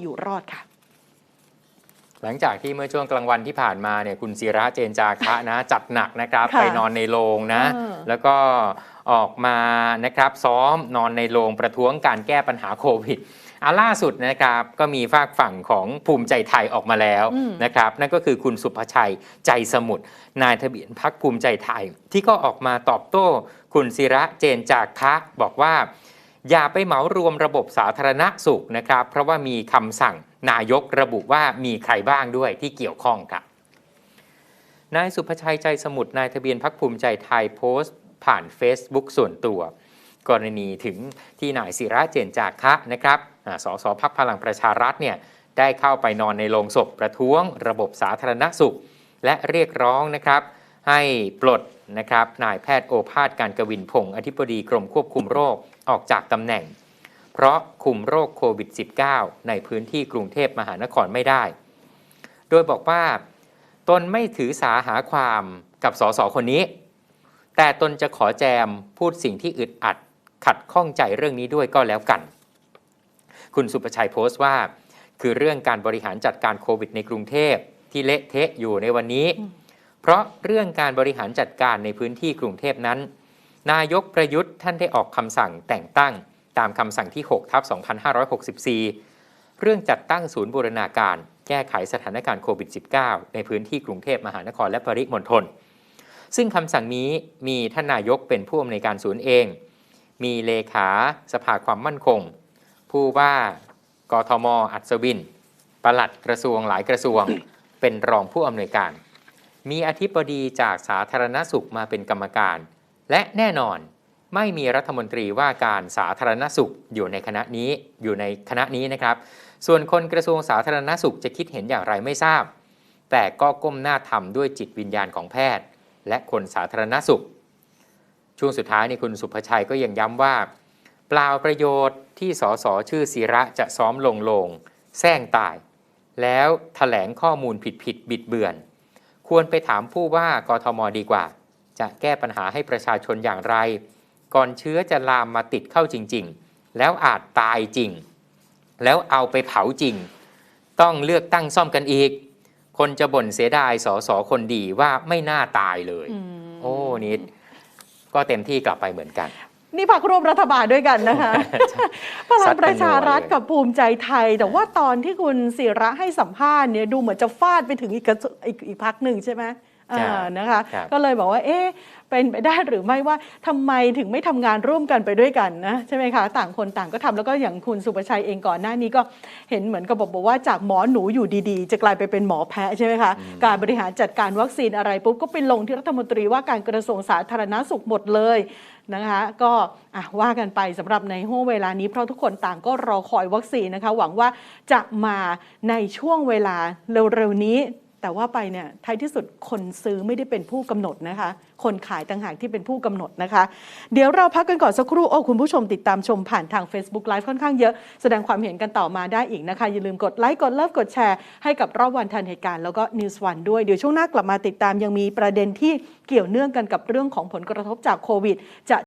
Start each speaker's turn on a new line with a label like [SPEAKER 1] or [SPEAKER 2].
[SPEAKER 1] อยู่รอดค่ะ
[SPEAKER 2] หลังจากที่เมื่อช่วงกลางวันที่ผ่านมาเนี่ยคุณศิระเจนจาคะนะ จัดหนักนะครับ
[SPEAKER 1] ค่ะ
[SPEAKER 2] ไปนอนในโรงนะ
[SPEAKER 1] เออ
[SPEAKER 2] แล้วก็ออกมานะครับซ้อมนอนในโรงประท้วงการแก้ปัญหาโควิดอะล่าสุดนะครับก็มีฝากฝั่งของภูมิใจไทยออกมาแล้วนะครับนั่นก็คือคุณสุภชัยใจสมุทรนายทะเบียนพักภูมิใจไทย ที่ก็ออกมาตอบโต้ คุณศิระเจนจาคะบอกว่า อย่าไปเหมารวมระบบสาธารณสุขนะครับ เพราะว่ามีคำสั่งนายกระบุว่ามีใครบ้างด้วยที่เกี่ยวข้องครับนายสุภชัยใจสมุทรนายทะเบียนพักภูมิใจไทยโพสต์ ผ่าน Facebook ส่วนตัว กรณีถึงที่นายศิระเจนจาคะนะครับสสพักพลังประชารัฐเนี่ยได้เข้าไปนอนในโรงศพประท้วง ระบบสาธารณสุข และเรียกร้องนะครับ ให้ปลดนะครับนายแพทย์โอภาสการกวินพงศ์อธิบดีกรมควบคุมโรคออกจากตำแหน่ง เพราะคุมโรคโควิด -19 ในพื้นที่กรุงเทพมหานครไม่ได้ โดยบอกว่าตนไม่ถือสาหาความกับสสคนนี้ แต่ตนจะขอแจมพูดสิ่งที่อึดอัด ขัดข้องใจเรื่องนี้ด้วยก็แล้วกัน คุณสุประชัยโพสต์ว่า คือเรื่องการบริหารจัดการโควิดในกรุงเทพที่เละเทะอยู่ในวันนี้ เพราะเรื่องการบริหารจัดการในพื้นที่กรุงเทพนั้น นายกประยุทธ์ท่านได้ออกคำสั่งแต่งตั้ง ตามคำสั่งที่6ทับ2564 เรื่องจัดตั้งศูนย์บูรณาการ แก้ไขสถานการณ์โควิด -19 ในพื้นที่กรุงเทพมหานครและปริมณฑลซึ่งคำสั่งนี้มีท่านนายกเป็นผู้อำนวยการศูนย์เอง มีเลขาสภาความมั่นคง ผู้ว่ากทม อัศวินปลัดกระทรวงหลายกระทรวง เป็นรองผู้อำนวยการ มีอธิบดีจากสาธารณสุขมาเป็นกรรมการ และแน่นอนไม่มีรัฐมนตรีว่าการสาธารณสุขอยู่ในคณะนี้อยู่ในคณะนี้นะครับ ส่วนคนกระทรวงสาธารณสุขจะคิดเห็นอย่างไรไม่ทราบ แต่ก็ก้มหน้าทำด้วยจิตวิญญาณของแพทย์ และคนสาธารณสุข ช่วงสุดท้ายนี่คุณสุภชัยก็ยังย้ำว่า เปล่าประโยชน์ที่สสชื่อศิระจะซ้อมลงลงแซงตาย แล้วถแถลงข้อมูลผิดผิดบิดเบือน ควรไปถามผู้ว่ากทมดีกว่า จะแก้ปัญหาให้ประชาชนอย่างไร ก่อนเชื้อจะลามมาติดเข้าจริง ๆ แล้วอาจตายจริง แล้วเอาไปเผาจริง ต้องเลือกตั้งซ่อมกันอีก คนจะบ่นเสียดายสอสอคนดีว่าไม่น่าตายเลย
[SPEAKER 1] อืม
[SPEAKER 2] โอ้นิดก็เต็มที่กลับไปเหมือนกัน
[SPEAKER 1] นี่พักร่วมรัฐบาลด้วยกันนะคะ พลังประชารัฐกับภูมิใจไทย แต่ว่าตอนที่คุณศิระให้สัมภาษณ์เนี่ยดูเหมือนจะฟาดไปถึงอีกกระทรวงอีกอีกพักหนึ่งใช่ไหมอ่า
[SPEAKER 2] ครับ
[SPEAKER 1] นะคะ
[SPEAKER 2] ครับ
[SPEAKER 1] ก็เลยบอกว่าเอ๊ะเป็นไปได้หรือไม่ว่าทำไมถึงไม่ทำงานร่วมกันไปด้วยกันนะใช่ไหมคะ ต่างคนต่างก็ทำแล้วก็อย่างคุณสุประชัยเองก่อนหน้านี้ก็เห็นเหมือนกับบอกว่าจากหมอหนูอยู่ดีๆ จะกลายไปเป็นหมอแพะใช่ไหมคะ การบริหารจัดการวัคซีนอะไรปุ๊บก็ไปลงที่รัฐมนตรีว่าการกระทรวงสาธารณสุขหมดเลย นะคะก็ะว่ากันไปสำหรับในห่วงเวลานี้เพราะทุกคนต่างก็รอคอยวัคซีนนะคะ หวังว่าจะมาในช่วงเวลาเร็วๆนี้ แต่ว่าไปเนี่ยท้ายที่สุดคนซื้อไม่ได้เป็นผู้กำหนดนะคะ คนขายต่างหากที่เป็นผู้กำหนดนะคะ เดี๋ยวเราพักกันก่อนสักครู่โอ้คุณผู้ชมติดตามชมผ่านทาง Facebook Live ค่อนข้างเยอะแสดงความเห็นกันต่อมาได้อีกนะคะ อย่าลืมกดไลค์กดเลิฟกดแชร์ให้กับรอบวันทันเหตุการณ์แล้วก็ News One ด้วยเดี๋ยวช่วงหน้ากลับมาติดตามยังมีประเด็นที่เกี่ยวเนื่องกันกับเรื่องของผลกระทบจากโควิดจะ